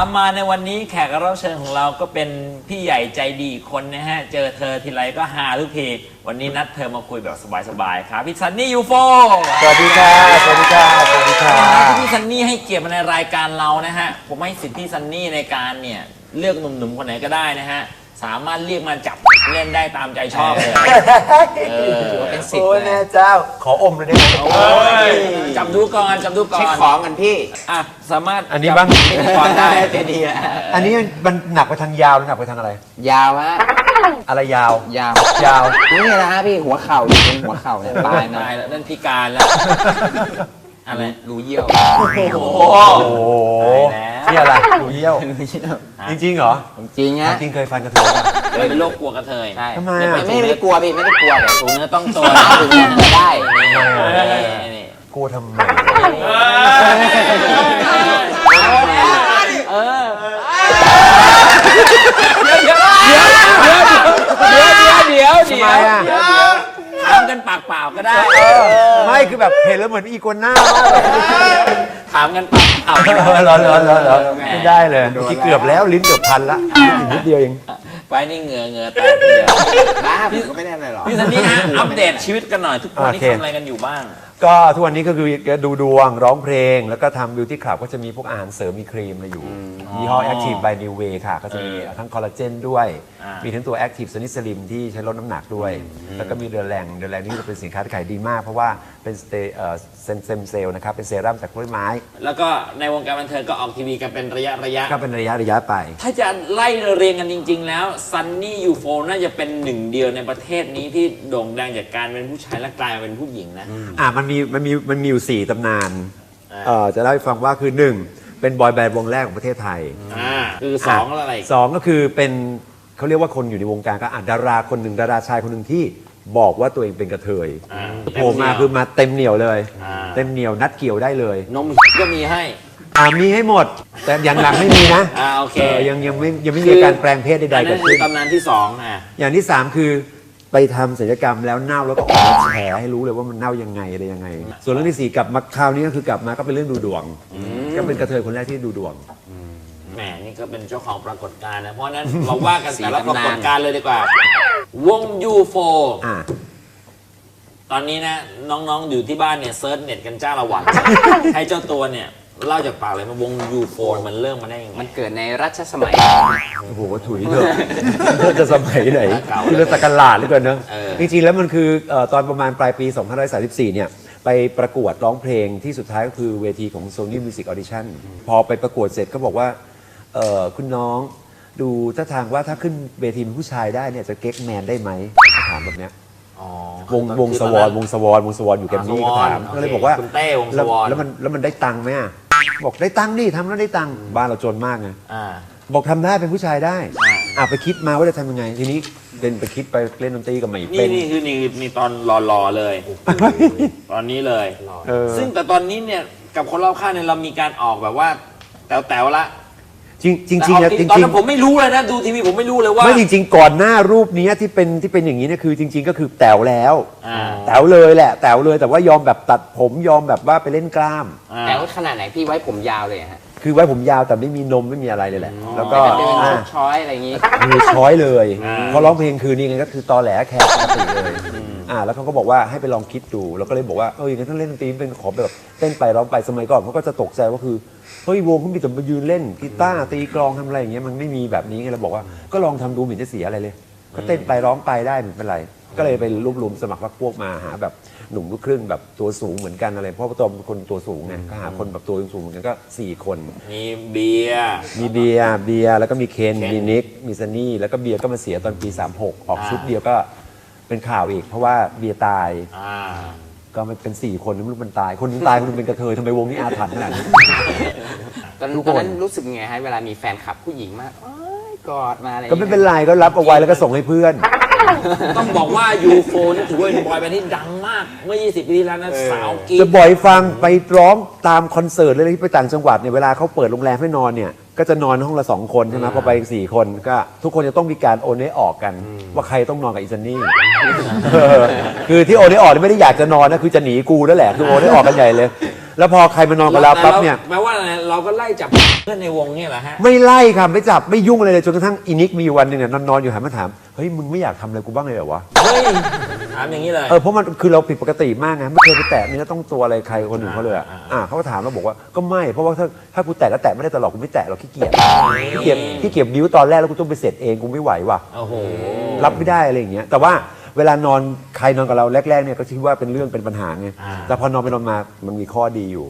ท็อกสามมาในวันนี้แขกรับเชิญของเราก็เป็นพี่ใหญ่ใจดีอีกคนนะฮะ เจอเธอทีไรก็ฮาทุกที วันนี้นัดเธอมาคุยแบบสบายๆครับพี่ซันนี่ยูโฟสวัสดีค่ะสวัสดีค่ะสวัสดีค่ะพี่ซันนี่ให้เกียรติมาในรายการเรานะฮะ ผมให้สิทธิ์พี่ซันนี่ในการเนี่ย เลือกหนุ่มๆคนไหนก็ได้นะฮะ สามารถเรียกมาจับเล่นได้ตามใจชอบเลยเออถือว่าเป็นสิทธิ์โอ้ยเลแม่ยเจ้า ขออมเลยได้ไหมจับดูก่อนจับดูก่อนเช็คของกันพี่ อะสามารถอันนี้บ้าง จัพิธีกรได้จะดีอะอันนี้มันหนักไปทางยาวหรือหนักไปทางอะไร ยาวฮะอะไรยาว ยาวยาว นี่นะฮะพี่หัวเข่าอยู่ตรงหัวเข่าเนี่ยปลายนะตายแล้วนั่นพิการแล้วอะไรรูเยี่ยวโอ้โหโอ้โห ตายแล้ว นี่อะไรดูเยี่ยวรูเยี่ยว จริงๆเหรอจริงฮะจริงเคยฟันกระเทยป่ะเลยเป็นโรคกลัวกระเทยใช่ทำไมไม่อะไม่ไม่ได้กลัวพี่ไม่ได้กลัวแต่สูงเนื้อต้องตัวถึงจะได้นี่นี่กลัวทำไมเออเดี๋ยวเดี๋ยวเดี๋ยวเดี๋ยวเดี๋ยวทำไมอะถา มกันปากเปล่าก็ได้ ไม่คือแบบเห็นแล้วเหมือนอีกัวน่ามากเลยถามกันปากเปล่าเหรอเหรอเหรอเหรอไม่ได้เลยเมื่อกี้เกือบแล้วลิ้นเกือบพันละอีกนิดเดียวเองไปนี่เหงื่อเหงื่อแตกเดียวบ้าพี่ก็ไม่ได้อะไรหรอกพี่สันนี่ฮะอัปเดตชีวิตกันหน่อยทุกคนนี่โอเคทำอะไรกันอยู่บ้าง ก็ทุกวันนี้ก็คือดูดวงร้องเพลง แล้วก็ทำบิวตี้คลับก็จะมีพวกอาหารเสริมมีครีมอะไรอยู่ยี่ห้อ Active by New Way ค่ะ ก็จะมีเออทั้งคอลลาเจนด้วยอ่ามีมีทั้งตัว Active s n i s l i m ที่ใช้ลดน้ำหนักด้วย แล้วก็มีเดือแรงเดือแรงนี่จะเป็นสินค้าที่ขายดีมาก เพราะว่าเป็นสเตเอ่อเซมเซมเซลล์นะครับเป็นเซรั่มจากกล้วยไม้ แล้วก็ในวงการบันเทิงก็ออกทีวีกันเป็นระยะระยะก็เป็นระยะระยะไป ถ้าจะไล่เรียงกันจริง ๆ แล้วซันนี่ยูโฟน่าจะเป็นหนึ่งเดียวในประเทศนี้ที่โด่งดังจากการเป็นผู้ชายและกลายมาเป็นผู้หญิงนะอะมันมีมันมีมันมีอยู่สี่ตำนานอ่าเอ่อจะเล่าให้ฟังว่าคือหนึ่งเป็นบอยแบนด์วงแรกของประเทศไทยอ่าคือสองแล้วอะไรอีกสองก็คือเป็นเขาเรียกว่าคนอยู่ในวงการก็อะดาราคนหนึ่งดาราชายคนหนึ่งที่บอกว่าตัวเองเป็นกระเทยอ่าโผล่มาคือมาเต็มเหนียวเลย อ่าเต็มเหนียวนัดเกี่ยวได้เลยนมก็มีให้ อ่ามีให้หมด แต่อย่างหลังไม่มีนะอ่าโอเคเออยังยังไม่ยังไม่มีการแปลงเพศใดอันๆเกินั้ดนคืขึ้อนตำนานที่สองอะ อย่างที่สามคือ ไปทำศัลยกรรมแล้วเน่าแล้วก็ออกมาแฉให้รู้เลยว่ามันเน่ายังไงอะไรยังไง ส่วนเรื่องที่สี่กลับมาคราวนี้ก็คือกลับมาก็เป็นเรื่องดูดวง ก็เป็นกระเทยคนแรกที่ดูดวง แหมนี่ก็เป็นเจ้าของปรากฏการณ์นะ เพราะฉะนั้น เราว่ากันแต่ละปรากฏการณ์เลยดีกว่า วงยูโฟอ่าตอนนี้นะ น้องๆอยู่ที่บ้านเนี่ยเซิร์ชเน็ตกันจ้าละวัน ให้เจ้าตัวเนี่ย เล่าจากปากเลยมาวงยูโฟมันเริ่มมาได้ยังไงมันเกิดในรัชสมัย โอ้โหถุยเถอะจะสมัยไหนเก่าคือเรื่องตะกันลาดเหลือเกินเนอะเออจริงๆแล้วมันคือเอ่อตอนประมาณปลายปี 2534 เนี่ย ไปประกวดร้องเพลงที่สุดท้ายก็คือเวทีของ Sony Music Audition พอไปประกวดเสร็จก็บอกว่าเอ่อคุณน้องดูท่าทางว่าถ้าขึ้นเวทีเป็นผู้ชายได้เนี่ยจะเก๊กแมนได้ไหมก็ถามแบบเนี้ยอ๋อวงวงสวอนวงสวอนวงสวอนอยู่แกรมมี่ก็ถามอ่าสวอนก็เลยบอกว่าคุณเต้วงสแล้ววอนแล้วมันแล้วมันได้ตังค์ไหมอะ บอกได้ตังค์ดิทำแล้วได้ตังค์บ้านเราจนมากไงอ่า บอกทำได้เป็นผู้ชายได้อ่า อะไปคิดมาว่าจะทำยังไง ทีนี้เล่นไปคิดไปเล่นดนตรีกับใหม่นี่เป็น นี่คือนี่นี่ตอนรอๆเลย ตอนนี้เลย เออ ซึ่งแต่ตอนนี้เนี่ยกับคนรอบข้างเนี่ยเรามีการออกแบบว่าแต๋วๆละ จริงจริงแต่จริงเอานะจริงตอนจริงนั้นผมไม่รู้เลยนะ ดูทีวีผมไม่รู้เลยว่า ไม่จริงๆ ก่อนหน้ารูปเนี้ยที่เป็นที่เป็นอย่างนี้เนี่ยคือจริง ๆ ก็คือแต๋วแล้วอ่า แต๋วเลยแหละแต๋วเลยแต่ว่ายอมแบบตัดผมยอมแบบว่าไปเล่นกล้าม อ่า แต่ว่าขนาดไหนพี่ไว้ผมยาวเลยอะฮะคือไว้ผมยาวแต่ไม่มีนมไม่มีอะไรเลยแหละ แล้วก็เดินอ่าช้อยอะไรอย่างงี้คือช้อยเลยอ่าพอร้องเพลงคืนนี้ไงก็คือตอแหลแขกปกติเลย อ่าแล้วเขาก็บอกว่าให้ไปลองคิดดูแล้วก็เลยบอกว่าเอออย่างนั้นถ้าเล่นดนตรีเป็นขอแบบเต้นไปร้องไปสมัยก่อนเขาก็จะตกใจว่าคือเฮ้ยวงเขามีแต่มายืนเล่นกีตาร์ตีกลองทำอะไรอย่างเงี้ยมันไม่มีแบบนี้ไงเราบอกว่าก็ลองทำดูเหมือนจะเสียอะไรเลย ก็เต้นไปร้องไปได้ไม่เป็นไร ก็เลยไปรวบรวมสมัครพรรคพวกมาหาแบบหนุ่มลูกครึ่งแบบตัวสูงเหมือนกันอะไร เพราะว่าตัวเป็นคนตัวสูงเนี่ยก็หาคนแบบตัวสูงเหมือนกันก็สี่คน มีเบียร์ มีเบียร์เบียร์แล้วก็มีเคนเคนมีนิก มีซันนี่ แล้วก็เบียร์ก็มาเสียตอนปี 36 ออกอ่าชุดเดียวก็ เป็นข่าวอีก เพราะว่าเบียร์ตาย อ่า ก็มันเป็น4คนไม่รู้มันตาย คนหนึงตายคนหนึงเป็นกระเทยทำไมวงนี้อาถรรพ์ขนาดนี้ ตอนทุกคน ตอนนั้นรู้สึกไงฮะเวลามีแฟนคลับผู้หญิงมาเอ้ยกอดมาอะไรอย่างก็งี้ยไม่เป็นไรก็รับเอาไว้แล้วก็ส่งให้เพื่อน ต้องบอกว่ายูโฟนี่ถือว่าเป็นบอยแบนด์ที่ดังมาก เมื่อ 20 ปีที่แล้วนะสาวกรีจะดบ่อยฟังไปร้องตามคอนเสิร์ตเลยที่ไปต่างจังหวัดเนี่ยเวลาเขาเปิดโรงแรมให้นอนเนี่ย ก็จะนอนห้องละสองคนใช่ไหมพอไปสี่คนก็ทุกคนจะต้องมีการโอนให้ออกกัน ว่าใครต้องนอนกับอีซันนี่เออคือที่โอนให้ออกนี่ไม่ได้อยากจะนอนนะคือจะหนีกูนั่นแหละคือโอนให้ออกกันใหญ่เลย แล้วพอใครมานอนกับเราปั๊บเนี่ยแปลว่าอะไรเราก็ไล่จับเพื่อนในวงเนี่ยเหรอฮะ ไม่ไล่ค่ะไม่จับไม่ยุ่งอะไรเลยจนกระทั่งอินิกมีอยู่วันหนึ่งเนี่ยนอนๆอยู่หันมาถามเฮ้ยมึงไม่อยากทำอะไรกูบ้างเลยเหรอวะ เฮ้ยถามอย่างนี้เลย เออเพราะมันคือเราผิดปกติมากไงไม่เคยไปแตะเนื้อต้องตัวอะไรใครคนอื่นเขาเลยอะอ่าอ่าอ่าเขาก็ถามเราบอกว่าก็ไม่เพราะว่าถ้าถ้ากูแตะแล้วแตะไม่ได้ตลอดกูไม่แตะหรอกขี้เกียจขี้เกียจขี้เกียจบิ้วตอนแรกแล้วกูต้องไปเสร็จเองกูไม่ไหวว่ะ โอ้โห รับไม่ได้อะไรอย่างเงี้ยแต่ว่าเวลานอนใครนอนกับเราแรกๆเนี่ยก็คิดว่าเป็นเรื่องเป็นปัญหาไงอ่า แต่พอนอนไปนอนมามันมีข้อดีอยู่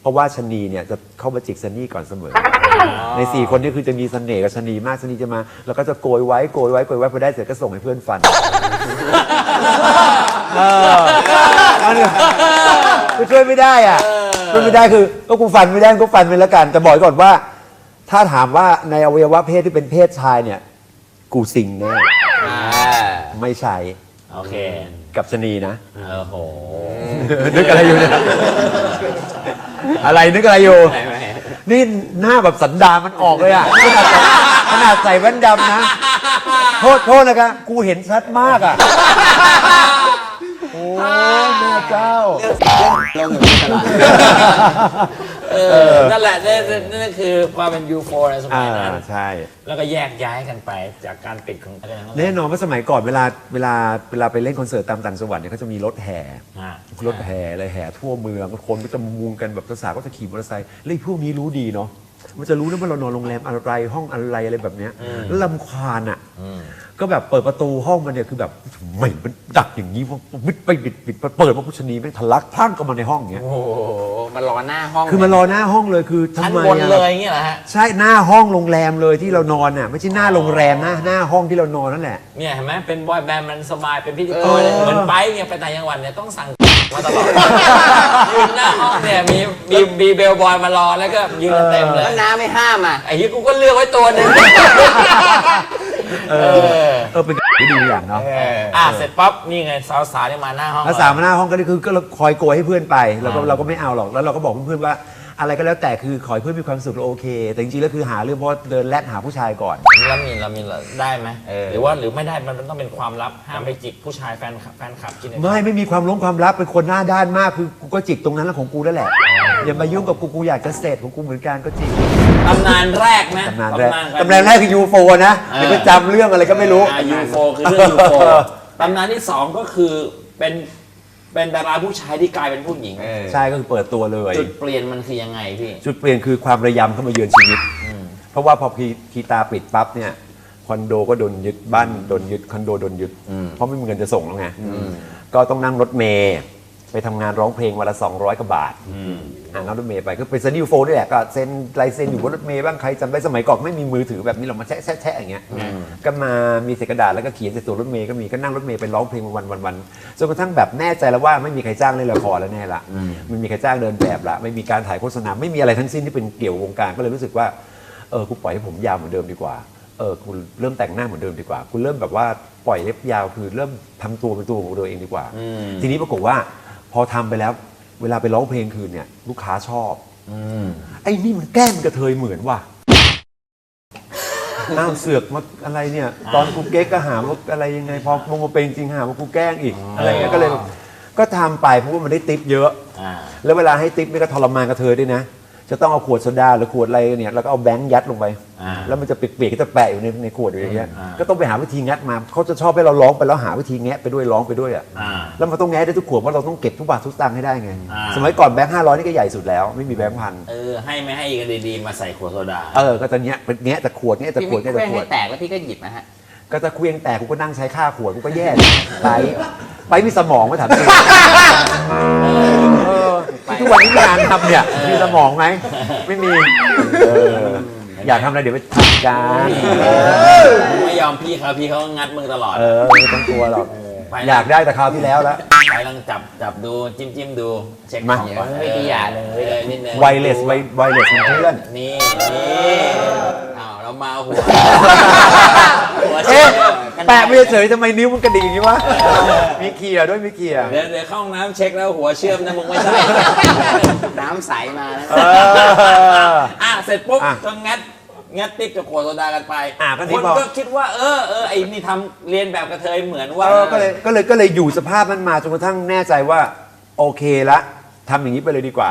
เพราะว่าชะนีเนี่ยจะเข้ามาจิกซันนี่ก่อนเสมอ ในสี่คนนี้คือจะมีเสน่ห์กับชะนีมากชะนีจะมา แล้วก็จะโกยไว้โกยไว้โกยไว้พอได้เสร็จก็ส่งให้เพื่อนฟัน เอออันนี้คือช่วยไม่ได้อะช่วยไม่ได้คือก็กูฟันไม่ได้ก็ฟันไปแล้วกัน แต่บอกไว้ก่อนว่า ถ้าถามว่าในอวัยวะเพศที่เป็นเพศชายเนี่ย กูสิงแน่อ่าไม่ใช่โอเค กับชะนีนะโอ้โหนึกอะไรอยู่เนี่ยอะไรนึกอะไรอยู่ ไม่ไม่ นี่หน้าแบบสันดานมันออกเลยอะขนาดใส่แว่นดำนะ โทษโทษนะครับกูเห็นชัดมากอะ โอ้ยแม่เจ้าลงอยู่ตลอด เออนั่นแหละนั่นนั่นนั่นคือความเป็นยูโฟในสมัอ่ายนั้น ใช่ แล้วก็แยกย้ายกันไปจากการปิดของอะไรนั้นแน่นอนว่าสมัยก่อนเวลาเวลาเวลาไปเล่นคอนเสิร์ตตามต่างจังหวัดเนี่ยเขาจะมีรถแห่ อะ รถแห่เลยแห่ทั่วเมืองคนก็จะมุงกันแบบภาษาวก็จะขี่มอเตอร์ไซค์แล้วไอ้พวกนี้รู้ดีเนาะ มันจะรู้นะว่าเรานอนโรงแรมอะไรห้องอะไรอะไรแบบเนี้ยแล้วลำคาญอะอืมก็แบบเปิดประตูห้องมันเนี่ยคือแบบไม่มันดักอย่างนี้ว่าวิดไปบิดบิดเปิดมาพุชนีแม่งทะลักพลั่งเข้ามาในห้องอย่างเงี้ยโอ้โหมารอหน้าห้องคือมารอหน้าห้องเลยคือทำชั้นไมบนอะเลยอย่างเงี้ยเหรอฮะใช่หน้าห้องโรงแรมเลยที่เรานอนอะไม่ใช่หน้าโรงแรมนะหน้าห้องที่เรานอนนั่นแหละเนี่ยเห็นไหมเป็นบอยแบนด์มันสบายเป็นพิธีกรเลยเหมือนไปเนี่ยไปต่างจังหวัดเนี่ยต้องสั่ง มาตลอดยืนหน้าห้องเนี่ยมีมีมีเบลบอยมารอแล้วก็ยืนกันเต็มเลยแล้วน้าไม่ห้ามอะไอ้ที่กูก็เลือกไว้ตัวหนึงเออเออเป็นที่ดีอย่างเนาะอะเสร็จปั๊บนี่ไงสาวสาวๆเนี่ยมาหน้าห้องแล้วสามหน้าห้องก็คือก็คอยโกยให้เพื่อนไป แล้วก็เราก็ไม่เอาหรอกแล้วเราก็บอกเพื่อนๆว่า อะไรก็แล้วแต่คือขอให้เพื่อนมีความสุขเราโอเค แต่จริงๆแล้วคือหาเรื่องเพราะเดินแลดหาผู้ชายก่อน แล้วมีเรามีเราได้ไหมเออ หรือว่าหรือไม่ได้มันต้องเป็นความลับห้ามไปจิกผู้ชายแฟนคลับแฟนคลับกินไม่ไม่มีความลงความลับเป็นคนหน้าด้านมากคือกูก็จิกตรงนั้นแล้วของกูนั่นแหละอย่ามายุ่งกับกูกูอยากจะเสร็จของกูเหมือนกันก็จิกตำนานแรกนะตำนานแรกก็ตำนานแรกคือยูโฟนะเออเดี๋ยวไปจำเรื่องอะไรก็ไม่รู้ ยูโฟคือเรื่องยูโฟตำนานที่สองก็คือเป็น เป็นดาราผู้ชายที่กลายเป็นผู้หญิง เออ ใช่ก็คือเปิดตัวเลย จุดเปลี่ยนมันคือยังไงพี่ จุดเปลี่ยนคือความระยำเข้ามาเยือนชีวิต เพราะว่าพอพีคีตาปิดปั๊บเนี่ยคอนโดก็โดนยึดบ้านโดนยึดคอนโดโดนยึด เพราะไม่มีเงินจะส่งแล้วไงก็ต้องนั่งรถเมย์ ไปทำงานร้องเพลงวันละ 200กว่าบาทอ่านั่งรถเมย์ไปก็เป็นซันนิวโฟนี่แหละก็เซ็นลายเซ็นอยู่บนรถเมย์บ้างใครจำได้สมัยก่อนไม่มีมือถือแบบนี้เรามาแชะแชะแชะอย่างเงี้ยก็มามีเศษกระดาษแล้วก็เขียนใส่ตัวรถเมย์ก็มีก็นั่งรถเมย์ไปร้องเพลงวันวันวันจนกระทั่งแบบแน่ใจแล้วว่าไม่มีใครจ้างเล่นละครแล้วแน่ละไม่มีใครจ้างเดินแบบละไม่มีการถ่ายโฆษณาไม่มีอะไรทั้งสิ้นที่เป็นเกี่ยวกับวงการก็เลยรู้สึกว่าเออกูปล่อยให้ผมยาวเหมือนเดิมดีกว่าเออกูเริ่มแต่งหน้าเหมือนเดิมดีกว่ากูเริ่มแบบว่าปล่อยเล็บยาวคือเริ่มทำตัวเป็นตัวของตัวเองดีกว่า ทีนี้ปรากฏว่า พอทำไปแล้ว เวลาไปร้องเพลงคืนเนี่ยลูกค้าชอบไอ้นี่มันแกล้งกระเทยเหมือนว่ะอ้าวเสือกมาอะไรเนี่ย ตอนกูเก๊กก็หาว่าอะไรยังไง พอมงมาเป็นจริงหาว่ากูแกล้งอีกอะไรเงี้ยก็เลย ก็ทำไปเพราะว่ามันได้ติปเยอะอ่าแล้วเวลาให้ติ๊บนี่ก็ทรมานกับเธอด้วยนะ จะต้องเอาขวดโซดาหรือขวดอะไรเนี่ยแล้วก็เอาแบงค์ยัดลงไป อ่า แล้วมันจะเปียกๆก็จะแปะอยู่ในในขวดอยู่อย่างเงี้ยอ่า ก็ต้องไปหาวิธีงัดมาเขาจะชอบให้เราร้องไปแล้วหาวิธีแงะไปด้วยร้องไปด้วยอะอ่า แล้วมันต้องแงะได้ทุกขวดเพราะเราต้องเก็บทุกบาททุกสตางค์ให้ได้ไง อ่า สมัยก่อนแบงค์ห้าร้อยนี่ก็ใหญ่สุดแล้วไม่มีแบงค์พันเออ ให้ไม่ให้กันดีๆ มาใส่ขวดโซดา เออก็จะเนี้ยเป็นแงะแต่ขวดแงะแต่พี่ขวดไม่แงะเคแต่ยขวให้ด แตกแล้วพี่ก็หยิบนะฮะ ก็จะเคลี้ยงแตกกูก็นั่งใช้ค่าขวดกูก็แย่ ไป ไปมีสมองไหมาถามจริง เออ ที่ทุกวันนี้มีงานทำเนี่ยมีสมองไหมไม่มีเอออยากทำอะไรเดี๋ยวไปทำกันไม่ยอมพี่เขาพี่เขางัดมือตลอด เออไม่ต้องกลัวหรอกไปอยากได้แต่คราวที่แล้วแล้วไปลองจับจับดูจิ้มจิ้มดู เช็คมาของก่อนเฮ้ยพี่อย่าเลยเออนิดนึงไวเลสไวเลสของเพื่อน นี่นี่อ้าวเรามาหัวหัวเอ๊ะเชื่อมกัน แปะไม่เฉยๆทำไมนิ้วมันกระดิ่งอย่างนี้วะ มีเกียร์ด้วยมีเกียร์เดี๋ยวเดี๋ยวเข้าห้องน้ำเช็คแล้วหัวเชื่อมนะมึงไม่ใช่น้ำใสมานะเอออะเสร็จปุ๊บอะก็งัดงัดติ๊กกับขวดโซดากันไปอะก็คที่นบอก ก็คิดว่าเออเออไอ้นี่ทำเรียนแบบกระเทยเหมือนว่า เออก็เลยก็เลยก็เลยอยู่สภาพนั้นมาจนกระทั่งแน่ใจว่า โอเคละ ทำอย่างนี้ไปเลยดีกว่า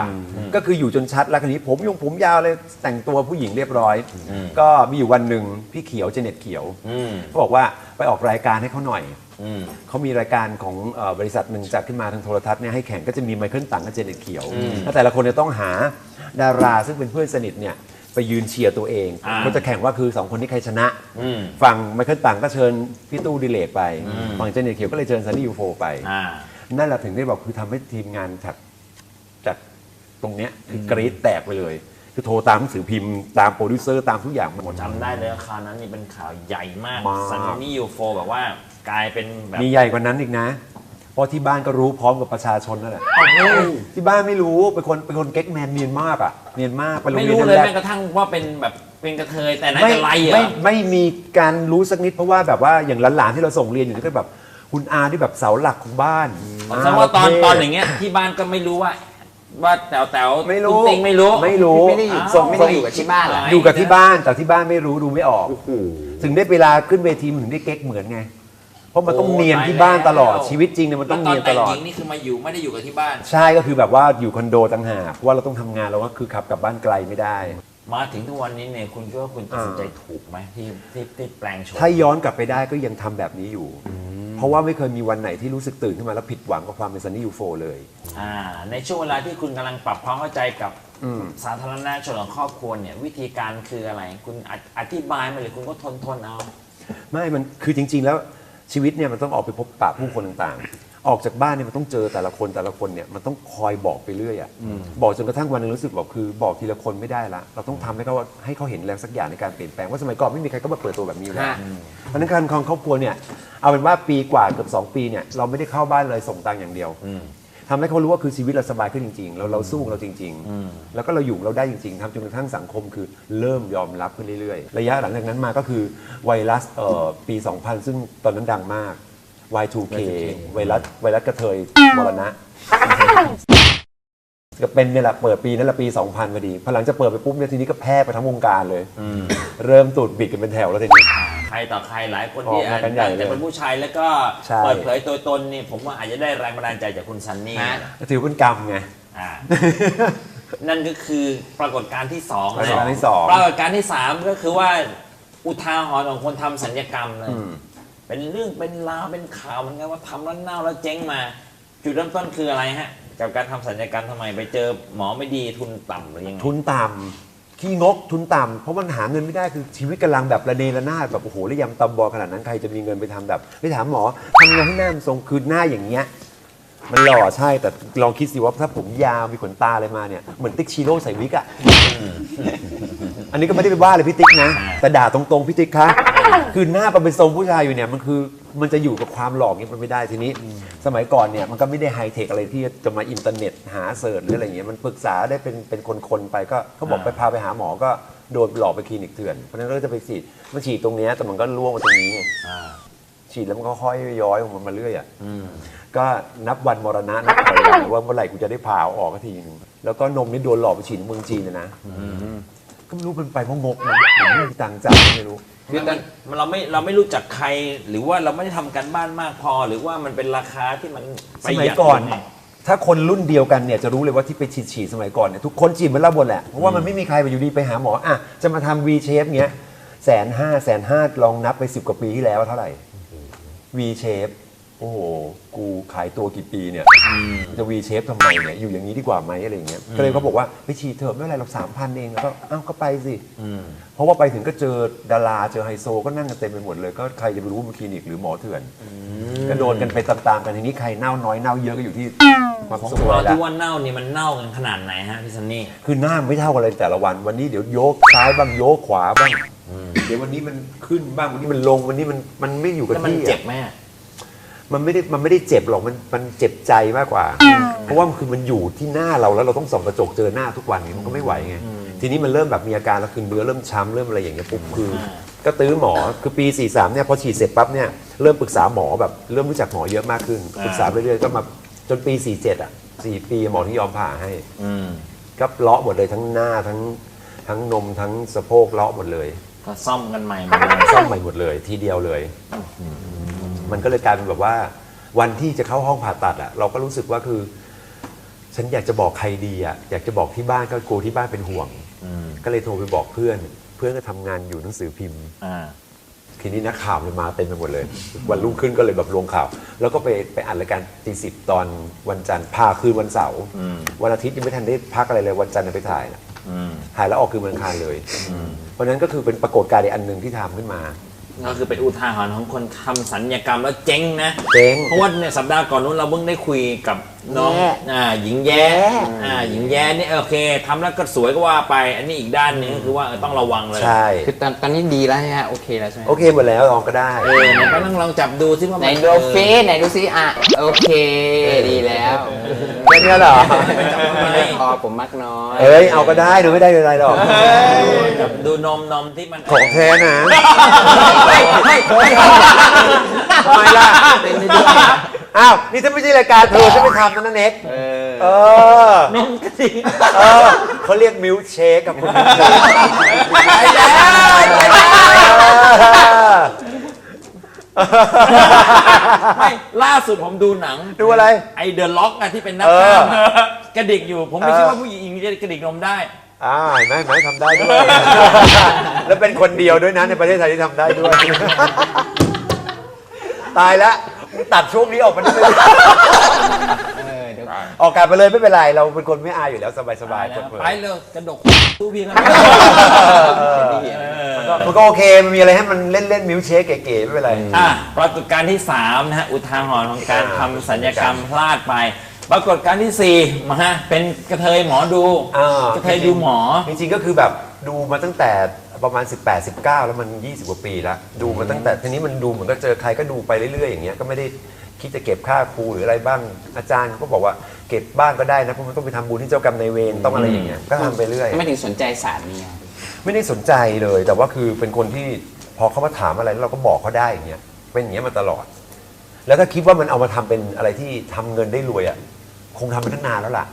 ก็คืออยู่จนชัดแล้วคันนี้ผมยงผมยาวเลยแต่งตัวผู้หญิงเรียบร้อย ก็มีอยู่วันหนึ่งพี่เขียวเจเน็ตเขียวอืมเขาบอกว่าไปออกรายการให้เขาหน่อยอืมเขามีรายการของเอ่อบริษัทหนึ่งจัดขึ้นมาทางโทรทัศน์เนี่ยให้แข่งก็จะมีไมเคิลตังกับเจเน็ตเขียวแล้วแต่ละคนจะต้องหาดาราซึ่งเป็นเพื่อนสนิทเนี่ยไปยืนเชียร์ตัวเองอ่าก็จะแข่งว่าคือสองคนที่ใครชนะอืมฝั่งไมเคิลตังก็เชิญพี่ตู้ดิเลกไป ฝั่งเจเน็ตเขียวก็เลยเชิญซันนี่ยูโฟไป อ่า นั่นแหละถึงได้บอกคือทำให้ทีมงานจากจาก ตรงเนี้ยคือกรี๊ดแตกไปเลย คือโทรตามหนังสือพิมพ์ตามโปรดิวเซอร์ตามทุกอย่างหมดจำได้เลยว่าคราวนั้นนี่เป็นข่าวใหญ่มากมาก ซันนี่ยูโฟแบบว่ากลายเป็นแบบมีใหญ่กว่านั้นอีกนะ เพราะที่บ้านก็รู้พร้อมกับประชาชนนั่นแหละ ที่บ้านไม่รู้ เป็นคนเป็นคนเก๊กแมนเนียนมากอะเนียนมากไปโรงไม่เรียนรู้นั่นเลยแหละแม้กระทั่งว่าเป็นแบบเป็นกระเทยแต่ไหนไม่แต่ไรเหรไม่อ ไม่มีการรู้สักนิดเพราะว่าแบบว่าอย่างหลานๆที่เราส่งเรียนอยู่นี่ก็แบบคุณอาที่แบบเสาหลักของบ้านแสดงว่าตอนเท่ตอนอย่างเงี้ยที่บ้านก็ไม่รู้ว่า ว่าแต๋วแต๋วไม่รู้ตุ้งติ้งไม่รู้ ไม่รู้ไม่ได้อยู่อ้าวส่งไม่ได้อยู่กับที่บ้านเหรออยู่กับที่บ้านแต่ที่บ้านไม่รู้ดูไม่ออกถึงได้เวลาขึ้นเวทีมันถึงได้เก๊กเหมือนไง เพราะมันต้องโอ้เนียนที่ตายบ้านตลอดแล้วชีวิตจริงเนี่ยมันต้องแล้วเนียนตแต่งลอหดญิงนี่คือมาอยู่ไม่ได้อยู่กับที่บ้าน ใช่ก็คือแบบว่าอยู่คอนโดต่างหากเพราะว่าเราต้องทำงานเราก็คือขับกลับบ้านไกลไม่ได้ มาถึงทุกวันนี้เนี่ยคุณคิดว่าคุณตัดสินใจถูกไหมที่ที่ที่แปลงโฉมถ้าย้อนกลับไปได้ก็ยังทำแบบนี้อยู่ เพราะว่าไม่เคยมีวันไหนที่รู้สึกตื่นขึ้นมาแล้วผิดหวังกับความเป็นซันนี่ยูโฟเลย อ่า ในช่วงเวลาที่คุณกำลังปรับความเข้าใจกับอืม สาธารณชนของครอบครัวเนี่ยวิธีการคืออะไร คุณออธิบายมาหรือคุณก็ทนทนเอา ไม่ มันคือจริง ๆ แล้วชีวิตเนี่ยมันต้องออกไปพบปะผู้คนต่างๆ ออกจากบ้านเนี่ยมันต้องเจอแต่ละคนแต่ละคนเนี่ยมันต้องคอยบอกไปเรื่อยอะบอกจนกระทั่งวันหนึงรู้สึกบอกคือบอกทีละคนไม่ได้ละ เราต้องทำให้เขาให้เขาเห็นแรงสักอย่างในการเปลี่ยนแปลงว่าสมัยก่อนไม่มีใครก็มาเปิดตัวแบบนี้อยู่แล้ว ฮะ เพราะฉะนั้นการของครอบครัวเนี่ยเอาเป็นว่าปีกว่าเกือบสองปีเนี่ยเราไม่ได้เข้าบ้านเลยส่งตังค์อย่างเดียวทำให้เขารู้ว่าคือชีวิตเราสบายขึ้นจริงๆ เราเราสู้ของเราจริง ๆ แล้วก็เราอยู่ของเราได้จริงๆทำจนกระทั่งสังคมคือเริ่มยอมรับขึ้นเรื่อยๆ ระยะหลังจากนั้นมาก็คือไวรัสเอ่อปี 2000 ซึ่งตอนนั้นดังมาก Y2K ไวรัสไวรัสกระเทยมรณะก็เป็นเนี่ยแหละเปิดปีนั่นแหละปี 2000พอดีพอหลังจะเปิดไปปุ๊บเนี่ยทีนี้ก็แพร่ไปทั้งวงการเลยเริ่มตูดบิดกันเป็นแถวแล้วทีนี้ ใครต่อใครหลายคนที่ออกมากันใหญ่เลยแต่เป็นผู้ชายแล้วก็ใช่ เปิดเผยตัวตนนี่ผมว่าอาจจะได้แรงบันดาลใจจากคุณซันนี่ฮะถือเป็นกรรมไง อ่า นั่นก็คือปรากฏการณ์ที่สองปรากฏการณ์ที่สอง ปรากฏการณ์ที่สามก็คือว่าอุทาหรณ์ของคนทำสัญญกรรมเลยอืม เป็นเรื่องเป็นราวเป็นข่าวเหมือนกันว่าทำแล้วเน่าแล้วเจ๊งมา จุดเริ่มต้นคืออะไรฮะ กับการทำสัญญกรรมทำไมไปเจอหมอไม่ดีทุนต่ำหรือยังไงทุนต่ำขี้งกทุนต่ำเพราะมันหาเงินไม่ได้คือชีวิตกำลังแบบระเนระนาดแบบโอ้โหระยำตำบอขนาดนั้นใครจะมีเงินไปทำแบบไปถามหมอทำไงให้หน้ามันทรงคืนหน้าอย่างเงี้ย มันหล่อใช่แต่ลองคิดสิว่าถ้าผมยาวมีขนตาอะไรมาเนี่ยเหมือนติ๊กชิโร่ใส่วิกอะอันนี้ก็ไม่ได้ไปว่าเลยพี่ติ๊กนะแต่ด่าตรงๆพี่ติ๊กคะคือหน้ามันเป็นทรงผู้ชายอยู่เนี่ยมันคือมันจะอยู่กับความหล่อเงี้ยมันไม่ได้ทีนี้ สมัยก่อนเนี่ยมันก็ไม่ได้ไฮเทคอะไรที่จะมาอินเทอร์เน็ตหาเสิร์ชหรืออะไรเงี้ยมันปรึกษาได้เป็นเป็นคนๆไปก็เขาบอกไปพาไปหาหมอก็โดนหลอกไปคลินิกเถื่อนเพราะฉะนั้นก็จะไปฉีดมันฉีดตรงเนี้ยแต่มันก็ล่วงมาตรงนี้ไงอ่าฉีดแล้วมันก็ค่อยย้อยของมันมาเรื่อยอะอืม ก็นับวันมรณะนับวันวันว่าเมื่อไหร่กูจะได้ผ่าเอาออกสักทีนึงแล้วก็นมนี่โดนหลอกไปฉีดเมืองจีนเลยนะก็ไม่รู้เป็นไปเพราะงกนะผมไม่มีตังค์จ่ายไม่รู้ คือมันมันเราไม่เราไม่รู้จักใครหรือว่าเราไม่ได้ทำการบ้านมากพอ หรือว่ามันเป็นราคาที่มันสมัยก่อนถ้าคนรุ่นเดียวกันเนี่ยจะรู้เลยว่าที่ไปฉีดฉีดสมัยก่อนเนี่ยทุกคนฉีดเหมือนเราหมดแหละ เพราะว่ามันไม่มีใครไปอยู่ดีไปหาหมออะจะมาทำ V shape เงี้ยแสนห้าแสนห้าลองนับไปสิบกว่าปีที่แล้วเท่าไหร่ V shape โอ้โหกูขายตัวกี่ปีเนี่ยจะ V shape ทำไมเนี่ยอยู่อย่างนี้ดีกว่าไหมอะไรอย่างเงี้ยก็เลยเขาบอกว่าไปฉีดเถอะไม่เป็นไรหรอกสามพันเองแล้วก็เอ้าก็ไปสิเพราะว่าไปถึงก็เจอดาราเจอไฮโซก็นั่งกันเต็มไปหมดเลยก็ใครจะไปรู้ว่ามันคลินิกหรือหมอเถื่อนก็โดนกันไปตามๆกันทีนี้ใครเน่าน้อยเน่าเยอะก็อยู่ที่ความของสวยเราละที่ว่าเน่านี่มันเน่ากันขนาดไหนฮะพี่ซันนี่ คือหน้ามันไม่เท่ากันเลยแต่ละวัน วันนี้เดี๋ยวโยกซ้ายบ้างโยกขวาบ้างเดี๋ยววันนี้มันขึ้นบ้างวันนี้มันลงวันนี้มันมันไม่อยู่กับแล้วมันที่อะเจ็บไหมอะ มันไม่ได้มันไม่ได้เจ็บหรอกมันมันเจ็บใจมากกว่า เพราะว่ามันคือมันอยู่ที่หน้าเราแล้วเราต้องส่องกระจกเจอหน้าทุกวันนี้มันก็ไม่ไหวไงทีนี้มันเริ่มแบบมีอาการแล้วคือเนื้อเริ่มช้ำเริ่มอะไรอย่างเงี้ยปุ๊บคือ ก็ตื้อหมอคือปี 43เนี่ยพอฉีดเสร็จปั๊บเนี่ยเริ่มปรึกษาหมอแบบเริ่มรู้จักหมอเยอะมากขึ้นปรึกษาไปเรื่อยๆก็มาจนปี 47 อะ 4 ปีหมอที่ยอมผ่าให้อืมก็เลาะหมดเลยทั้งหน้าทั้งทั้งนมทั้งสะโพกเลาะหมดเลยก็ซ่อมกันใหม่หมดเลยซ่อมใหม่หมดเลยทีเดียวเลย มันก็เลยกลายเป็นแบบว่า วันที่จะเข้าห้องผ่าตัดอะเราก็รู้สึกว่าคือ ฉันอยากจะบอกใครดีอะอยากจะบอกที่บ้านก็กลัวที่บ้านเป็นห่วง อืมก็เลยโทรไปบอกเพื่อน เพื่อนก็ทำงานอยู่หนังสือพิมพ์ อ่า ทีนี้นักข่าวเลยมาเต็มไปหมดเลย วันรุ่งขึ้นก็เลยแบบลงข่าว แล้วก็ไปไปอัดรายการตีสิบตอนวันจันทร์พาคืนวันเสาร์อืม วันอาทิตย์ยังไม่ทันได้พักอะไรเลยวันจันทร์ไปถ่ายนะอืม ถ่ายแล้วออกคืนวันอังคารเลย เพราะฉะนั้นก็คือเป็นปรากฏการณ์อีกอันหนึ่งที่ทำขึ้นมา ก็คือเป็นอุทาหรณ์ของคนทำสัญญกรรมแล้วเจ๊งนะ เจ๊ง เพราะว่าเนี่ยสัปดาห์ก่อนนู้นเราเพิ่งได้คุยกับน้องแย่อ่าหญิงแย้อ่าหญิงแย้เนี่ยโอเคทำแล้วก็สวยก็ว่าไป อันนี้อีกด้านหนึงก็คือว่าเออต้องระวังเลยใช่ คือตอนตอนนี้ดีแล้วฮะ โอเคแล้วใช่ไหมโอเคหมดแล้วลองก็ได้ เออไหนก็ต้องลองจับดูซิว่าไหนมันดูฟีไหนดูซิอะ โอเค ดีแล้ว แค่เนี้ยเหรอพอผมมักน้อยเอ้ย เอาก็ได้ดูไม่ได้อะไรหรอกจับดูนมนมที่มันของแท้นะเฮ้ยเฮ้ยเฮ้ยทำไมล่ะเป็นไปด้วยอ้าว นี่ถ้าไม่ใช่รายการเธอฉันไม่ทำนะนั่นเน็กเออเออ นมกระดิเออเขาเรียกมิลค์เชคกับคุณมิลค์เชคเออไม่ล่าสุดผมดูหนังดูอะไรไอเดอะล็อกอะที่เป็นนักเออกล้ามกระดิกอยู่ ผมไม่เออคิดว่าผู้หญิงจะกระดิกนมได้อ่าเห็นไหมเห็นไหมทำได้ด้วย แล้วเป็นคนเดียวด้วยนะในประเทศไทยที่ทำได้ด้วย ตายแล้วมึงตัดช่วงนี้ออกมาได้ไหมเออเดี๋ยวออกอากาศไปเลยไม่เป็นไร เราเป็นคนไม่อายอยู่แล้วสบายๆไปเปิดไปเลยกระดกตู้พี่กันมันก็โอเคมันมีอะไรให้มันเล่นเล่นมิวเชคเก๋ๆไม่เป็นไร อะปรากฏการณ์ที่ 3 นะฮะ อุทาหรณ์ของการทำสัญญกรรมพลาดไป ปรากฏการณ์ที่4มาฮะเป็นกระเทยหมอดูอ่า กระเทยดูหมอ จริงๆก็คือแบบดูมาตั้งแต่ประมาณ 18 19 แล้วมัน 20 กว่าปีแล้วดูมาตั้งแต่ทีนี้มันดูเหมือนก็เจอใครก็ดูไปเรื่อยๆอย่างเงี้ยก็ไม่ได้คิดจะเก็บค่าครูหรืออะไรบ้างอาจารย์ก็บอกว่า เก็บบ้างก็ได้นะเพราะมันต้องไปทำบุญที่เจ้ากรรมนายเวรต้องอะไรอย่างเงี้ยก็ทำไปเรื่อย ไม่ถึงสนใจศาสตร์นี้อะไม่ได้สนใจเลย แต่ว่าคือเป็นคนที่พอเขามาถามอะไรแล้วเราก็บอกเขาได้อย่างเงี้ยเป็นอย่างเงี้ยมาตลอด แล้วถ้าคิดว่ามันเอามาทำเป็นอะไรที่ทำเงินได้รวยอะคงทำมาตั้งนานแล้วล่ะ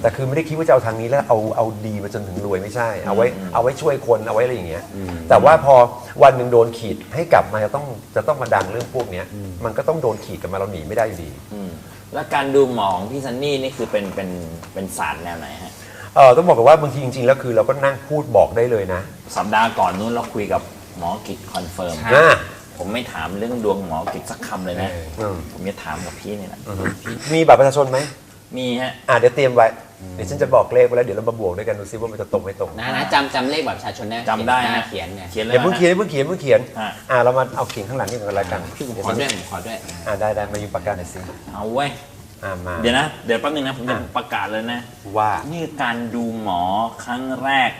แต่คือไม่ได้คิดว่าจะเอาทางนี้แล้วเอาเอาดีมาจนถึงรวยไม่ใช่ เอาไว้เอาไว้ช่วยคนเอาไว้อะไรอย่างเงี้ย แต่ว่าพอวันหนึ่งโดนขีดให้กลับมาจะต้องจะต้องมาดังเรื่องพวกเนี้ย มันก็ต้องโดนขีดกลับมาเราหนีไม่ได้อยู่ดีอืม แล้วการดูหมอของพี่ซันนี่นี่คือเป็นเป็นเป็นศาสตร์แนวไหนฮะ เออต้องบอกกันว่าบางทีจริงๆแล้วคือเราก็นั่งพูดบอกได้เลยนะสัปดาห์ก่อนนู้นเราคุยกับหมอกิจคอนเฟิร์ม อ่าผมไม่ถามเรื่องดวงหมอกิจสักคำเลยนะอืมผมจะถามกับพี่นี่แหละ มีบัตรประชาชนไหม มีฮะ อ่าเดี๋ยวเตรียมไว้ เดี๋ยวฉันจะบอกเลขไว้แล้วเดี๋ยวเรามาบวกด้วยกันดูซิว่ามันจะตรงไม่ตรงนะนะจำจำเลขบัตรประชาชนได้จำได้หน้านะ เขียนเนี่ยเขียนเลยอย่าเพิ่งนะเขียนอย่าเพิ่งเขียนเพิ่งเขียนอะ อ่าเรามาเอาเขียนข้างหลังนี่กันละกันพี่ผมขอด้วยผมขอด้วยอ่าได้ได้มาอยู่ปากกาหน่อยสิเอาเว้ย อ่ามาเดี๋ยวนะ เดี๋ยวแป๊บนึงนะ ผมจะประกาศเลยนะ ว่า นี่คือการดูหมอครั้งแรก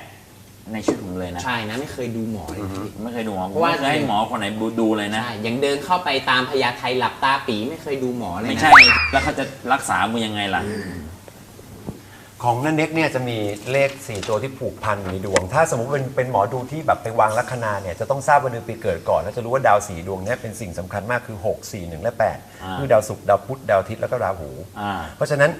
ในชีวิตผมเลยนะ ใช่นะไม่เคยดูหมอเลยพี่ ไม่เคยดูหมอผมเพราะว่า ไม่เคยให้หมอคนไหนดูเลยนะ ใช่ยังเดินเข้าไปตามพญาไทหลับตาปีไม่เคยดูหมอเลยนะ ไม่ใช่ แล้วเขาจะรักษามือยังไงล่ะ ของนันเน็กเนี่ยจะมีเลข 4 ตัวที่ผูกพันอยู่ในดวง ถ้าสมมติเป็นเป็นหมอดูที่แบบไปวางลัคนาเนี่ยจะต้องทราบวันเดือนปีเกิดก่อน แล้วจะรู้ว่าดาวสีดวงเนี้เป็นสิ่งสำคัญมากคือ 6 4 1 และ อ่า 8 คือดาวศุกร์ดาวพุธดาวอาทิตย์แล้วก็ราหู อ่า เพราะฉะนั้น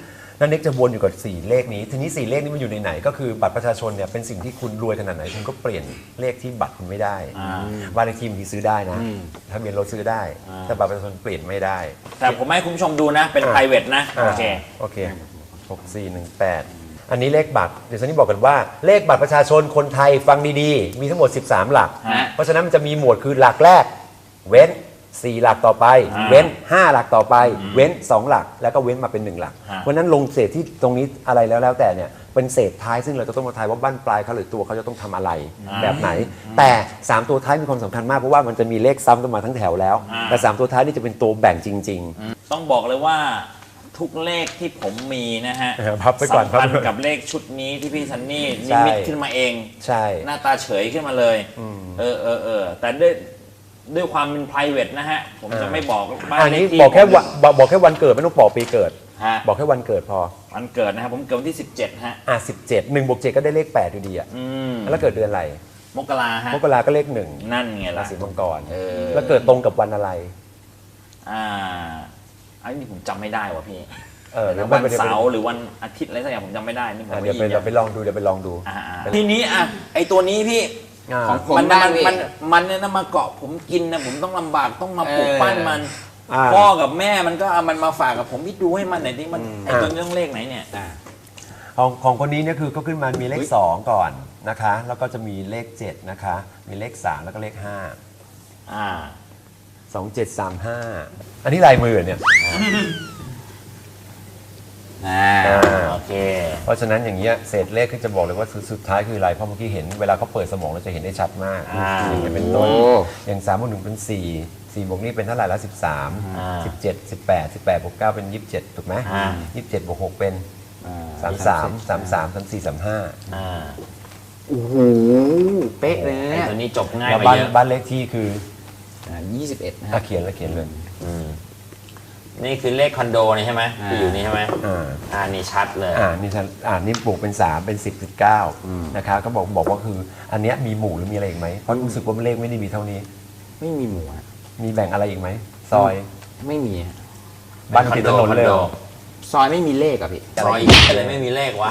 นันเน็กจะวนอยู่กับ 4 เลขนี้ ทีนี้ 4 เลขนี้มันอยู่ในไหน ก็คือบัตรประชาชนเนี่ยเป็นสิ่งที่คุณรวยขนาดไหนคุณก็เปลี่ยนเลขที่บัตรคุณไม่ได้อ่าบ้านเลขที่บางทีซื้อได้นะอืมทะเบียนรถซื้อได้อ่าแต่บัตรประชาชนเปลี่ยนไม่ได้ แต่ผมให้คุณผู้ชมดูนะ เป็นอ่า private นะโอเคโอเคหกสี่หนึ่งแปดอันนี้เลขบัตร เดี๋ยวซันนี่บอกกันว่า เลขบัตรประชาชนคนไทยฟังดีๆ มีทั้งหมด 13 หลักฮะเพราะฉะนั้นมันจะมีหมวดคือหลักแรก เว้น 4 หลักต่อไป อ่าเว้น 5 หลักต่อไปเว้น 2 หลักแล้วก็เว้นมาเป็น 1 หลักฮะ เพราะฉะนั้นลงเศษที่ตรงนี้อะไรแล้วแล้วแต่เนี่ยเป็นเศษท้ายซึ่งเราจะต้องมาทายว่าบ้านปลายเขาหรือตัวเขาจะต้องทำอะไรแบบไหน แต่ 3 ตัวท้ายมีความสำคัญมากเพราะว่ามันจะมีเลขซ้ำกันมาทั้งแถวแล้ว อ่า แต่3ตัวท้ายนี่จะเป็นตัวแบ่งจริง ๆ ต้องบอกเลยว่าทุกเลขที่ผมมีนะฮะเออพับไปก่อนสัมพันพับธ์ไปกับเลขชุดนี้ที่พี่ซันนี่ใช่นิมิตขึ้นมาเอง ใช่ หน้าตาเฉยขึ้นมาเลย เออเออเออแต่ด้วย ด้วยความเป็น private นะฮะ ผมจะอ่าไม่บอกบ้านอันเลนี้ขที่บอกแค่ผมวันบอกบอกแค่วันเกิดไม่ต้องบอกปีเกิด ฮะบอกแค่วันเกิดพอวันเกิดนะครับผมเกิดวันที่ 17 ฮะ อะสิบเจ็ดหนึ่งบวกเจ็ดก็ได้เลขแปดอยู่ดีอะอืมแล้วเกิดเดือนอะไรมกราฮะ มกราก็เลขหนึ่งนั่นไงราล่ะศีมังกรเออ แล้วเกิดตรงกับวันอะไรอ่าอันนี้ผมจำไม่ได้ว่ะพี่เออหรือมัวันเป็นเสาร์หรือวันอาทิตย์อะไรสักอย่างผมจำไม่ได้นี่ผมอะไม่เดี๋ยวไปยินเราไปลองดูเดี๋ยวไปลองดู อ่าอ่าทีนี้อะไอตัวนี้พี่ อ่า ของผมมันบ้างมันพี่มันมันเนี่ยนะมาเกาะผมกินนะผมต้องลำบากต้องมาปลูกเออปั้นมัน อ่า พ่อกับแม่มันก็เอามันมาฝากกับผมพี่ดูให้มันหน่อยดิมันไอ้ตัวนี้ต้องเลขไหนเนี่ยอ่าของของคนนี้เนี่ยคือก็ขึ้นมามีเลข 2 ก่อนนะคะ แล้วก็จะมีเลข 7 นะคะ มีเลข 3 แล้วก็เลข 5 อ่า 2 7 3 5 อันนี้ลายมือเนี่ย อ่าอ่า โอเค เพราะฉะนั้นอย่างเงี้ยเศษเลขที่จะบอกเลยว่าสุดสุดท้ายคืออะไรเพราะเมื่อกี้เห็นเวลาเขาเปิดสมองเราจะเห็นได้ชัดมากอ่าอย่างเงี้ยเป็นต้นโอ้ อย่าง3บวก1เป็น 4 4บวกนี่เป็นเท่าไหร่ละอ่า13 17 18 18บวก9เป็น 27 ถูกไหมอ่า 27บวก6เป็นอ่า33 33 34 35อ่าโอ้โหเป๊ะเลยนะไอ้เนี่ยตัวนี้จบง่ายแล้วไปบ้านเยอะ บ้านเลขที่คือยี่สิบเอ็ดนะคอะรับเขียนเลยเขียนเลย อืม นี่คือเลขคอนโดนี่ใช่ไหมอ่าที่อยู่นี่ใช่ไหมอ่าอ่านี่ชัดเลย อ่านี่ฉันอ่านี่บวกเป็น 3 เป็น 10 19นะคะก็บอกบอกว่าคืออันเนี้ยมีหมู่หรือมีอะไรอีกไหมเพราะรู้สึกว่าเลขไม่ได้มีเท่านี้ ไม่มีหมูฮะมีแบ่งอะไรอีกไหมซอยไม่มีฮะบ้านติดถนนเลยคอโดซอยไม่มีเลขอะพี่ซอยอะไรไม่มีเลขวะ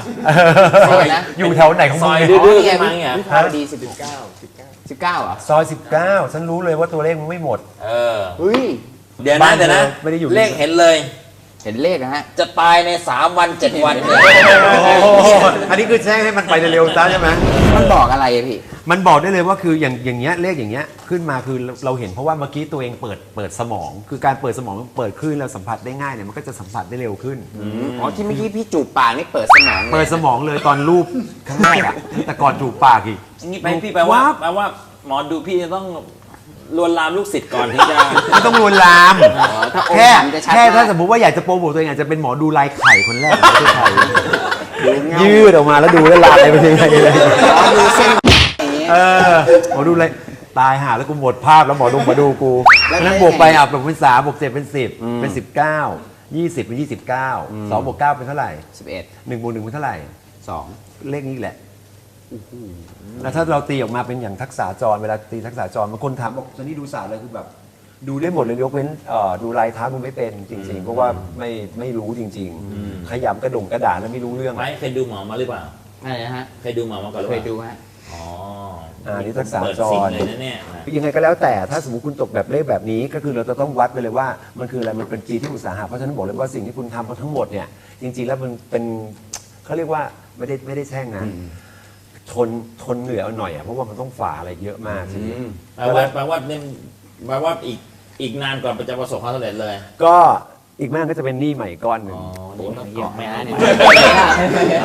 ซอยนะอยู่แถวไหนของซมึองยเนี่ยดื้อนี่ไงขึ้นมาเนี่ยวิภาวดีสิบเก้าสิบเก้าสิบเก้าเหรอซอย 19 ฉันรู้เลยว่าตัวเลขมันไม่หมด เออ เฮ้ย เดี๋ยวนะบ้านเดี๋ยวนะเธอไม่ได้อยู่ เลขเห็นเลย เห็นเลขนะฮะ จะตายใน3วัน7วันเนี่ยอันนี้คือแจ้งให้มันไปเร็วๆซะใช่ไหม มันบอกอะไรอะพี่ มันบอกได้เลยว่าคืออย่างอย่างเงี้ยเลขอย่างเงี้ยขึ้นมาคือเราเราเห็นเพราะว่าเมื่อกี้ตัวเองเปิดเปิดสมอง คือการเปิดสมองเปิดคลื่นแล้วสัมผัสได้ง่ายเนี่ยมันก็จะสัมผัสได้เร็วขึ้น อ๋อที่เมื่อกี้พี่จูบปากนี่เปิดสมองลยเปิดสมองเลยตอนรูปครั้งแรกอะแต่ก่อนจูบปากอีก นี่ไปพี่แปลว่าวับแปลว่าหมอดูพี่จะต้อง ลวนลามลูกศิษย์ก่อนที่จะ ไม่ต้องลวนลาม อ๋อถ้าองค์แค่ดำจะชัดแค่ถ้ามากสมมติว่าอยากจะโปรโมทตัวเองอาจจะเป็นหมอดูลายไข่คนแรกในประเทศไทยยืดออกมาแล้วดูแล้วลายไปเป็นยังไงเลยอ๋อดูเส้นอย่างงี้เออหมอดูเลยตายหาแล้วกูหมดภาพแล้วหมอดูมาดูกูแล้วนั่งบวกไปอะบวกเป็นสามบวกเจ็ดเป็นสิบเป็นสิบเก้ายี่สิบเป็นยี่สิบเก้าสองบวกเก้าเป็นเท่าไหร่สิบเอ็ดหนึ่งบวกหนึ่งเป็นเท่าไหร่ สองเลขนี้แหละ แล้วถ้าเราตีออกมาเป็นอย่างทักษะจรเวลาตีทักษะจรบางคนถามบอกตอนนี้ดูศาสตร์อะไรคือแบบ ดูได้หมดเลยยกเว้นเอ่อดูลายเท้ามันไม่เป็นจริง ๆ เพราะว่าไม่ไม่รู้จริง ๆ ขยำกระดงกระดาษแล้วไม่รู้เรื่องไม่เคยดูหมอมาหรือเปล่าอะไรนะฮะเคยดูหมอมาก่อนหรือเคเปยล่าดูฮะ อ๋ออ่านี่ทักษะเปิดจสิ่งร เลยนะเนี่ยนะ ยังไงก็แล้วแต่ถ้าสมมติคุณตกแบบเลขแบบนี้ ก็คือเราจะต้องวัดไปเลยว่ามันคืออะไรมันเป็นปีที่อุตสาหะเพราะฉะนั้นบอกเลยว่าสิ่งที่คุณทำมาทั้งหมดเนี่ยจริงๆแล้วมันเป็นเขาเรียกว่าไม่ได้ไม่ได้แช่งนะ ทนทนเหนื่อยเอาหน่อยอะเพราะว่ามันต้องฝ่าอะไรเยอะมากทีนี้ แปลว่าแปลว่าเนี่ยแปลว่าอีกอีกนานก่อนจะประสบความสำเร็จเลย ก็อีกไม่นานก็จะเป็นหนี้ใหม่ก้อนหนึ่งอ๋อเดี๋ยวต้องเก็บไม่ไม่นะเอาเนี่ย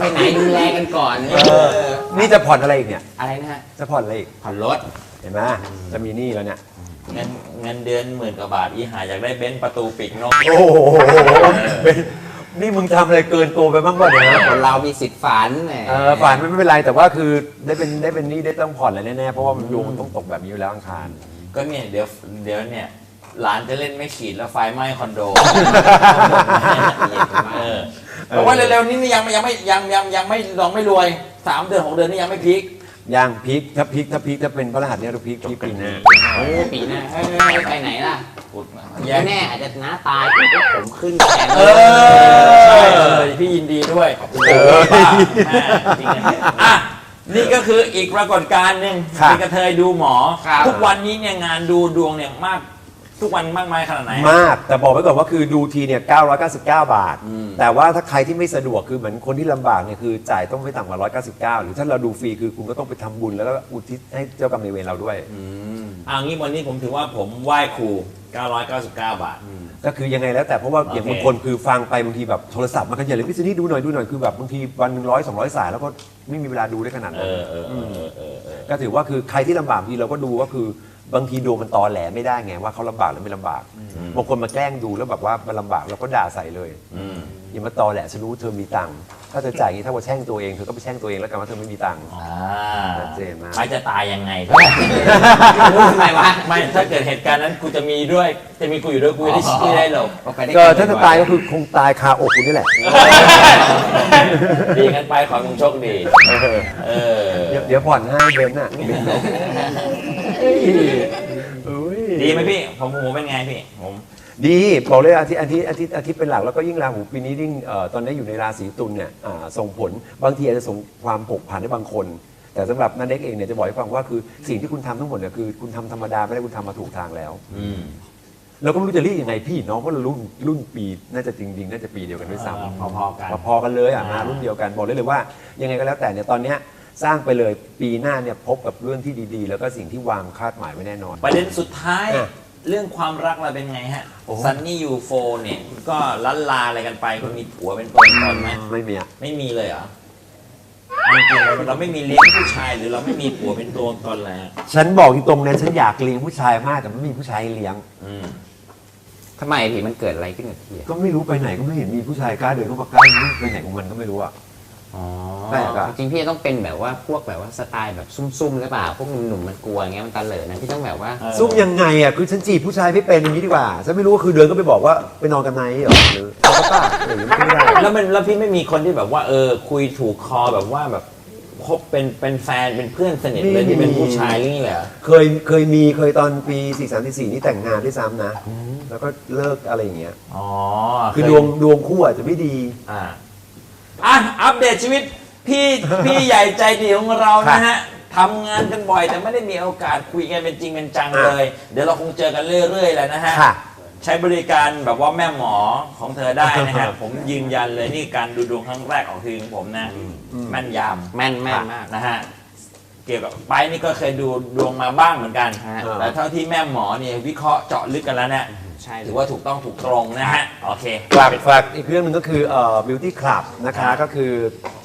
ไปไหนดูแลกันก่อนนี่จะผ่อนอะไรอีกเนี่ย อะไรนะฮะจะผ่อนอะไรอีก ผ่อนรถเห็นไหมจะมีหนี้แล้วเนี่ย เงินเงินเดือนหมื่นกว่าบาทอีหาอยากได้เบนซ์ประตูปีกนกโอ้โหเป็ นนี่มึงทำอะไรเกินตัวไปบ้างป่ะเนี่ยคนเรามีสิทธิ์ฝันแหมเออฝันไม่เป็นไรแต่ว่าคือได้เป็นได้เป็นหนี้ได้ต้องผ่อนอะไรแน่ๆเพราะว่ามันดวงมันต้องตกแบบนี้อยู่แล้วอังคาร ก็เนี่ยเดี๋ยวเดี๋ยวเนี่ยหลานจะเล่นไม่ขีดแล้วไฟไหม้คอนโดเออเพราะว่าเร็วๆนี้นี่ยังยังไม่ยังยังยังไม่ลองไม่รวยสามเดือนหกเดือนนี่ยังไม่พีค ย่างพลิกถ้าพลิกถ้าพลิกถ้าเป็นพระรหัสเนี่ยเราพลิกพลิกปีหน้าโอ้ปีหน้าเอ้ยไปไหนล่ะพูดมาไม่แน่อาจจะน้าตายปุ๊บผมขึ้นแทนเออใช่เลยพี่ยินดีด้วยเออจริงๆอะนี่ก็คืออีกปรากฏการณ์หนึ่งครับเป็นกระเทยดูหมอครับทุกวันนี้เนี่ยงานดูดวงเนี่ยมาก ทุกวันมากมายขนาดไหน มากแต่บอกไว้ก่อนว่าคือดูทีเนี่ย 999 บาท แต่ว่าถ้าใครที่ไม่สะดวกคือเหมือนคนที่ลำบากเนี่ยคือจ่ายต้องไม่ต่ำกว่า 199 หรือถ้าเราดูฟรีคือคุณก็ต้องไปทำบุญแล้วก็อุทิศให้เจ้ากรรมนายเวรเราด้วยอ่างี้วันนี้ผมถือว่าผมไหว้ครู 999 บาท ก็คือยังไงแล้วแต่เพราะว่าอย่างโอเคบางคนคือฟังไปบางทีแบบโทรศัพท์มันก็อย่าเลยพี่ซินี่ดูหน่อยดูหน่อยคือแบบบางทีวันหนึ่งร้อยสองร้อยสายแล้วก็ไม่มีเวลาดูได้ขนาดเอนั้น อเออเออเออเออเออก็ถือว่าคือใครที่ลำบากบางทีเราก็ดูว่าคือ บางทีดวงมันตอแหลไม่ได้ไงว่าเขาลำบากหรือไม่ลำบากบางคนมาแกล้งดูแล้วแบบว่ามันลำบากเราก็ด่าใส่เลยอืมอย่ามาตอแหลฉันรู้เธอมีตังค์ถ้าเธอจ่ายอย่างนี้ถ้าว่าแช่งตัวเองเธอก็ไปแช่งตัวเองแล้วกันว่าเธอไม่มีตังค์อ่าชัดเจนมากไม่จะตายยังไงรู้ทำไมวะไม่ถ้าเกิดเหตุการณ์นั้นกูจะมีด้วย จะมีกูอยู่ด้วยกูจะได้ชี้ได้หลบออกไปได้ก็ถ้าจะตายก็คือคงตายคาอกคุณนี่แหละดีกันไปขอให้มึงโชคดี เออ เดี๋ยวเดี๋ยวผ่อนให้เบนซ์น่ะเอ้ย ดีไหมพี่ ผมผมเป็นไงพี่ ผม ดีบอกเลยอาทิตย์อาทิตย์อาทิตย์อาทิตย์เป็นหลักแล้วก็ยิ่งราหูปีนี้ยิ่งเอ่อตอนนี้อยู่ในราศีตุลเนี่ยอ่าส่งผลบางทีอาจจะส่งความผกผันให้บางคน แต่สำหรับนันเด็กเองเนี่ยจะบอกให้ฟังว่าคือสิ่งที่คุณทำทั้งหมดเนี่ยคือคุณทำธรรมดาไม่ได้คุณทำมาถูกทางแล้ว อืม เราก็ไม่รู้จะเรียกยังไงพี่น้องเพราะเรารุ่นรุ่นปีน่าจะจริงๆน่าจะปีเดียวกันด้วยซ้ำพอๆกัน พอๆกันเลยอะอ่ามารุ่นเดียวกันบอกได้เลยว่ายังไงก็แล้วแต่เนี่ยตอนเนี้ย สร้างไปเลยปีหน้าเนี่ยพบกับเรื่องที่ดีๆ แล้วก็สิ่งที่วางคาดหมายไว้แน่นอน ประเด็นสุดท้าย อะเรื่องความรักเราเป็นไงฮะโอ้โหซันนี่ยูโฟเนี่ยก็ลันลาอะไรกันไปคุณมีผัวเป็นตัวเป็นตนไหมไม่มีอะไม่มีเลยเหรอจริงๆเราเราไม่มีเลี้ยงผู้ชายหรือเราไม่มีผัวเป็นตัวเป็นตนเลยฮะฉันบอกตรงๆนะฉันอยากเลี้ยงผู้ชายมากแต่ไม่มีผู้ชายให้เลี้ยง อืมทำไมพี่มันเกิดอะไรขึ้นกับพี่อะก็ไม่รู้ไปไหนก็ไม่เห็นมีผู้ชายกล้าเดินเข้ามาใกล้ไปไหนของมันก็ไม่รู้อะอ๋อ แปลกอะจริงๆพี่ต้องเป็นแบบว่าพวกแบบว่าสไตล์แบบซุ่มๆหรือเปล่าพวกหนุ่มๆมันกลัวอย่างเงี้ยมันตาเหลินนะพี่ต้องแบบว่าเออซุ่มยังไงอะคือฉันจีบผู้ชายไม่เป็นอย่างนี้ดีกว่าฉันไม่รู้ว่าคือเดินก็ไปบอกว่าไปนอนกันไหนเหรอหรือเขาก็ป้าอะไรอย่างเงี้ยไม่ได้แล้วมันแล้วพี่ไม่มีคนที่แบบว่าเออคุยถูกคอแบบว่าแบบคบเป็นเป็นแฟนเป็นเพื่อนสนิทเลยที่เป็นผู้ชายหรือนี่แหละเคยเคยมีเคยตอนปี4 3 4นี่แต่งงานด้วยซ้ำนะ แล้วก็เลิกอะไรอย่างเงี้ยอ๋อคือดวงดวงคู่อาจจะไม่ดีอ่าอะอัปเดตชีวิต พี่พี่ใหญ่ใจดีของเรานะฮะทำงานกันบ่อยแต่ไม่ได้มีโอกาสคุยกันเป็นจริงเป็นจังเลย เดี๋ยวเราคงเจอกันเรื่อยๆแหล้วนะฮะค่ะ ใช้บริการแบบว่าแม่หมอของเธอได้นะฮะ ผมยืนยันเลยนี่การดูดวงครั้งแรกของทีของผมนะแม่นยำ แม่นแม่นมาก นะฮะ เกี่ยวกับไปนี่ก็เคยดูดวงมาบ้างเหมือนกัน ฮะ แต่เท่าที่แม่หมอเนี่ยวิเคราะห์เจาะลึกกันแล้วเนี่ย ใช่เลถืยอว่าถูกต้องถูกตรงนะฮะ โอเคฝากฝากอีกเรื่องหนึงก็คือเอ่อ beauty club นะคะ ก็คือ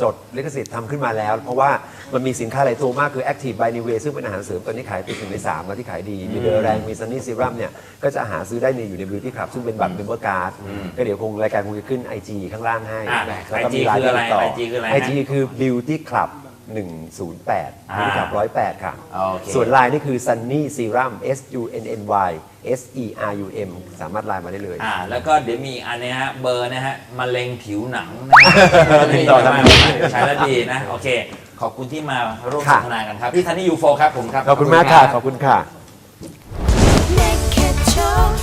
จดลิขสิทธิ์ทำขึ้นมาแล้ว เพราะว่ามันมีสินค้าหลายตัวมากคือ active by New Way ซึ่งเป็นอาหารเสริมตอนนี้ขายติดหนึ่งในสามแล้วที่ขายดี มีเดอแรง มี sunny serum เนี่ย ก็จะหาซื้อได้ในอยู่ใน beauty club ซึ่งเป็นบัตร member card ก็เดี๋ยวคงรายการคงจะขึ้น IG ข้างล่างให้อะแล้วก็ IG มีไลน์คืออะไรติดต่อ IG คืออะไรฮะ IG คือ beauty club 108 beauty club 108 ค่ะ โอเค ส่วนไลน์นี่คือ sunny serum S U N N Y S E R U M สามารถไลน์มาได้เลย อ่า แล้วก็เดี๋ยวมีอันนี้ฮะ เบอร์นะฮะมะเร็งผิวหนังนะติดต่อทางไหใช้แล้วดีนะ โอเค ขอบคุณที่มาร่วมสนทนากันครับ พี่ธันนี่ยูโฟครับผมครับ ขอบคุณมากค่ะ ขอบคุณค่ะ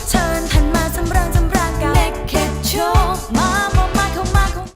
เชิญทันมาสำราญสำราญกัน Naked Show มา